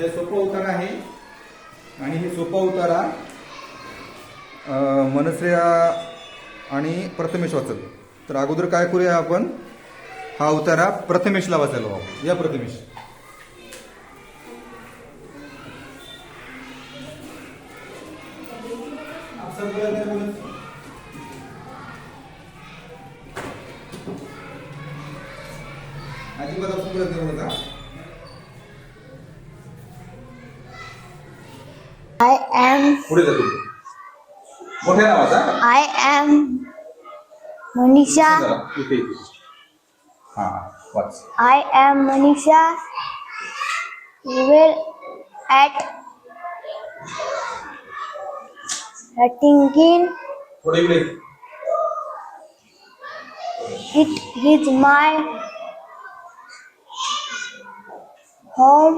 हे सोपं उतारा आहे आणि हे सोपा उतारा मनस्रेया आणि प्रथमेश वाचल तर अगोदर काय करूया आपण हा उतारा प्रथमेशला वाचायला या प्रथमेश I am पुढे जातो मोठ्या नावाचा I am Manisha. जरा, इथे इथे हा वाच I am Manisha. Well at Rattingin. पुढे इकडे It is my home.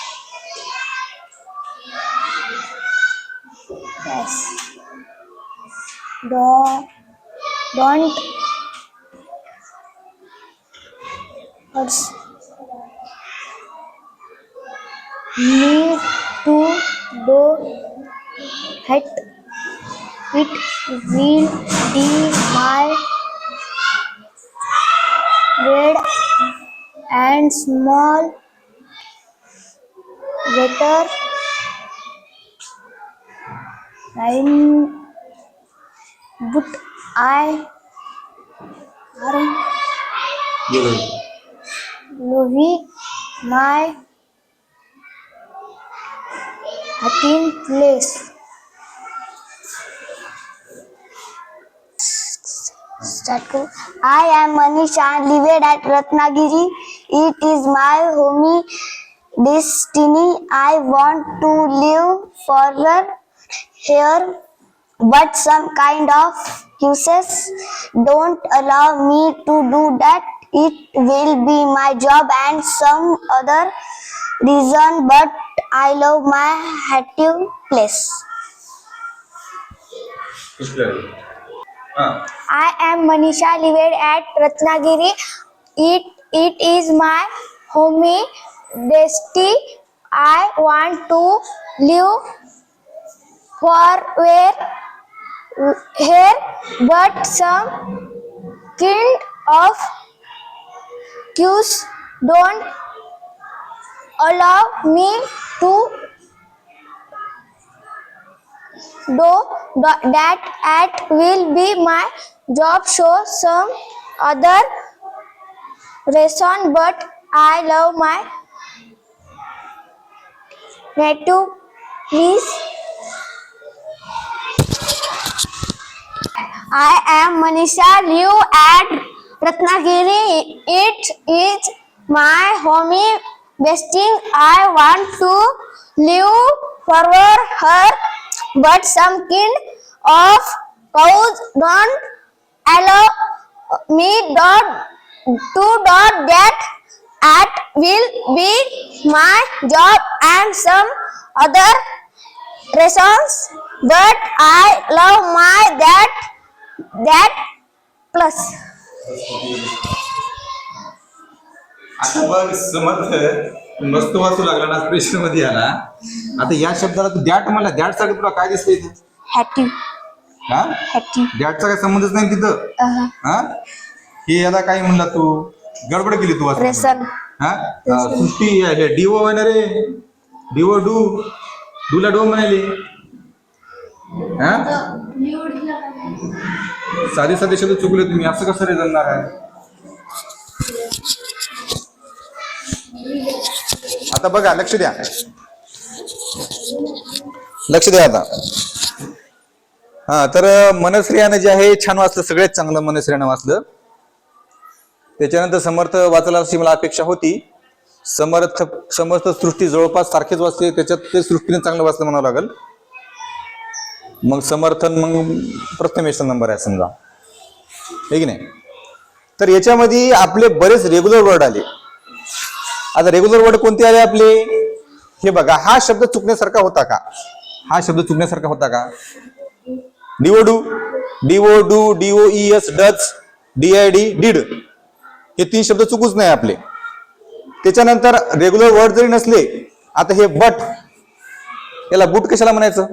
don't don't me to do it will be my red and small letter nine. But I love my happy place. I am Manish and live at Ratnagiri. It is my homey destiny. I want to live forever here but some kind of uses don't allow me to do that. It will be my job and some other reason, but I love my native place. I am Manisha Lived at Ratnagiri. It it is my homey destiny. I want to live for where here but some kind of cues don't allow me to do that at will be my job show some other reason but I love my native please I am Manisha Liu at Ratnagiri. It is my homey besting. I want to live for her, but some kind of cows don't allow me dot to dot that at will be my job and some other reasons but I love my that that plus आता बघ समर्थ मस्त वाचू लागला ना special मध्ये आला आता या शब्दाला तू दॅट म्हणला दॅट साठी तुला काय दिसतंय इथे हॅटिंग हा हॅटिंग दॅटचा काय संबंधच नाही तिथं हा हे याला काय म्हणला तू गडबड केली तू वाचण्यामध्ये. हा अं, सृष्टी डीओ रे डीओ डू डूला डो म्हणाले हा साधे साधे शब्द चुकले तुम्ही असं कसं रे जमणार आहे आता बघा लक्ष द्या लक्ष द्या आता हा तर मनश्रियानं जे आहे छान वाचलं सगळ्यात चांगलं मनश्रियानं वाचलं त्याच्यानंतर समर्थ वाचायला अशी मला अपेक्षा होती समर्थ समर्थ सृष्टी जवळपास सारखेच वाचते त्याच्यात ते सृष्टीने चांगलं वाचलं म्हणावं लागेल मग समर्थन मग प्रथमेशचा नंबर आहे समजा हे की नाही तर याच्यामध्ये आपले बरेच रेग्युलर वर्ड आले आता रेग्युलर वर्ड कोणते आले आपले हे बघा हा शब्द चुकण्यासारखा होता का हा शब्द चुकण्यासारखा होता का D O do D O do D O S does D I D did हे तीन शब्द चुकूच नाही आपले त्याच्यानंतर रेग्युलर वर्ड जरी नसले आता हे बट याला बुट कशाला म्हणायचं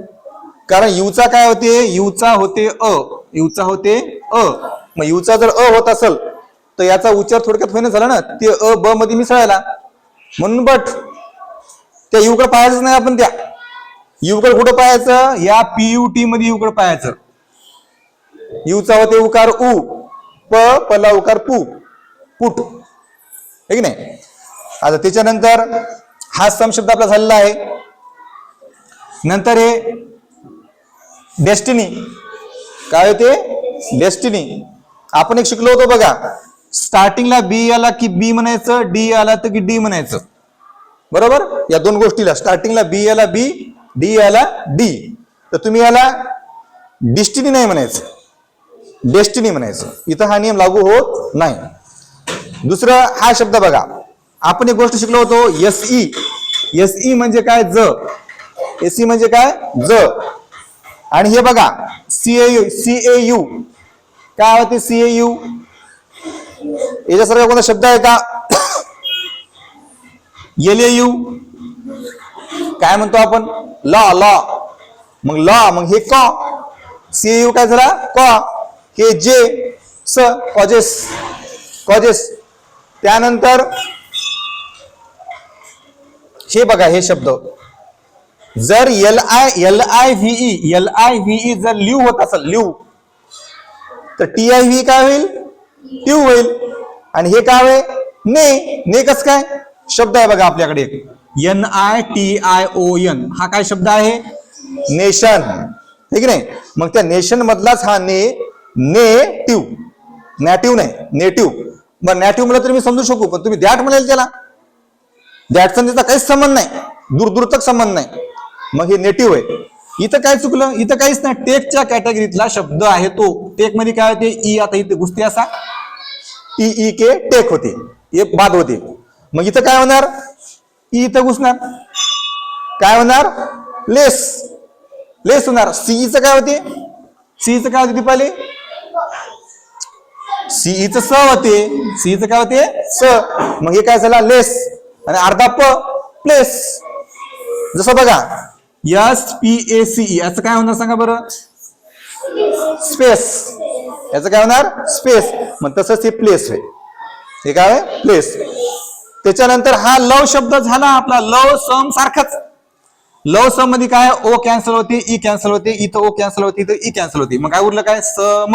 कारण युचा काय होते युचा होते अ युचा होते अ मग युचा जर अ होत असेल तर याचा उच्चार थोडक्यात होईन झाला ना ते अ ब मध्ये मिसळायला म्हणून बट त्या युग पाहायचं नाही आपण त्या युग कुठं पाहायचं या पीयूटी मध्ये युकड पाहायचं युचा होते उकार उ प पला उकार पू पुट है की नाही आता त्याच्यानंतर हा समशब्द आपला झालेला आहे नंतर हे डेस्टिनी काय होते डेस्टिनी आपण एक शिकलो होतो बघा स्टार्टिंगला बी आला की बी म्हणायचं डी आला तर की डी म्हणायचं बरोबर या दोन गोष्टीला स्टार्टिंगला बी आला बी डी आला डी तर तुम्ही याला डिस्टिनी नाही म्हणायचं डेस्टिनी म्हणायचं इथं हा नियम लागू होत नाही दुसरा हा शब्द बघा आपण एक गोष्ट शिकलो होतो एसई एसई e. e म्हणजे काय ज एसई e म्हणजे काय ज आणि हे बघा सीएयू सीएयू काय होते सीएयू याच्यासारखा कोणता शब्द आहे का एलएयू काय म्हणतो आपण लॉ लॉ मग लॉ मग हे कॉ सीएयू काय झाला क हे जे स कॉजेस कॉजेस त्यानंतर हे बघा हे शब्द जर L I L I V E L I V E जर लिव्ह होत असेल लिव्ह तर टी आय व्ही काय होईल ट्यू होईल आणि हे काय होईल ने ने कस काय शब्द आहे बघा आपल्याकडे N I T I O N हा काय शब्द आहे नेशन ठीक नाही मग त्या नेशन मधलाच हा ने नेटिव्ह नॅटिव्ह नाही नेटिव्ह मग नॅटिव्ह मला तुम्ही समजू शकू पण तुम्ही दॅट म्हणाल त्याला दॅटचा त्याचा काहीच संबंध नाही दूरदूरचा तक संबंध नाही मग हे नेटिव्ह आहे इथं काय चुकलं इथं काहीच नाही टेकच्या कॅटेगरीतला शब्द आहे तो टेक मध्ये काय होते ई e आता इथे गुस्ती असा टी ई के टेक होते हे बाद होते मग इथं काय होणार ई e इथं घुसणार काय होणार लेस लेस होणार सीईच काय होते सीईचं काय होते दीपाली सीईचं स होते सीईचं काय होते स मग हे काय झाला लेस आणि अर्धा प प्लेस जसं बघा एस पी ए सीई याचं काय होणार सांगा बरं स्पेस याच काय होणार स्पेस मग तसंच हे प्लेस आहे हे काय प्लेस त्याच्यानंतर हा लव शब्द झाला आपला लव सम सारखाच लव सम मध्ये काय ओ कॅन्सल होते ई कॅन्सल होते इथं ओ कॅन्सल होते इथं ई कॅन्सल होते मग काय उरलं काय some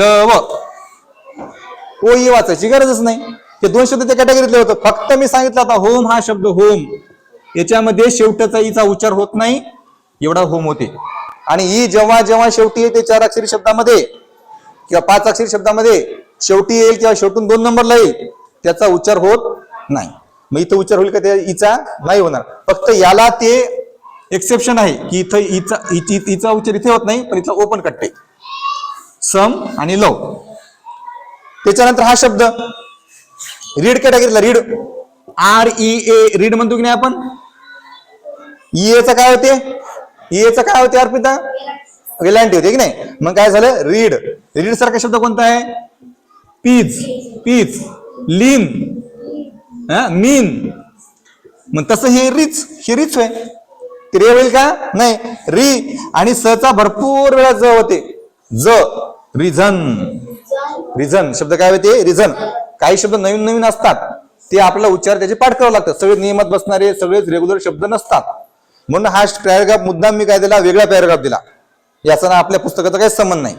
love O E e वाचायची गरजच नाही ते दोन शब्द त्या कॅटेगरीतले होतं फक्त मी सांगितलं आता होम हा शब्द होम याच्यामध्ये शेवटचा ईचा उच्चार होत नाही एवढा होम होते आणि ई जेव्हा जेव्हा शेवटी येते चार अक्षरी शब्दामध्ये किंवा पाच अक्षरी शब्दामध्ये शेवटी येईल किंवा शेवटून दोन नंबरला येईल त्याचा उच्चार होत नाही मग इथं उच्चार होईल का त्या ईचा नाही होणार फक्त याला ते एक्सेप्शन आहे की इथं इचा इचा उच्चार इथे होत नाही पण इथं ओपन कट्टे सम आणि लव त्याच्यानंतर हा शब्द read कॅटेगरीला read R E A D म्हणतो की नाही आपण ई e चा काय होते ईएचं e काय होते अर्पिता वेलांटी होते की नाही मग काय झालं रीड रीड सारखा शब्द कोणता आहे पीज पीज लीन मीन मग तसं हे रिच हे रिच आहे ते रे होईल का नाही री आणि स चा भरपूर वेळा ज होते ज रिझन रिझन शब्द काय होते रिझन काही शब्द नवीन नवीन असतात ते आपल्याला उच्चार त्याचे पाठ करावं लागतं सगळे नियमात बसणारे सगळेच रेग्युलर शब्द नसतात म्हणून हा पॅराग्राफ मुद्दाम मी काय दिला वेगळा पॅरेग्राफ दिला याचा ना आपल्या पुस्तकाचा काहीच संबंध नाही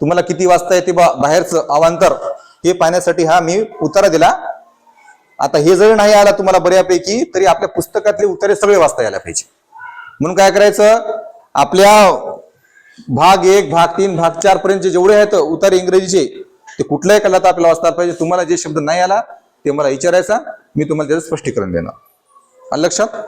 तुम्हाला किती वाचता येते बाहेरचं अवांतर हे पाहण्यासाठी हा मी उतारा दिला आता हे जरी नाही आला तुम्हाला बऱ्यापैकी तरी आपल्या पुस्तकातले उतारे सगळे वाचता यायला पाहिजे म्हणून काय करायचं आपल्या भाग एक भाग तीन भाग चार पर्यंत जेवढे आहेत उतारे इंग्रजीचे ते कुठल्याही कलात आपल्याला वाचता पाहिजे तुम्हाला जे शब्द नाही आला ते मला विचारायचा मी तुम्हाला त्याचं स्पष्टीकरण देणार लक्षात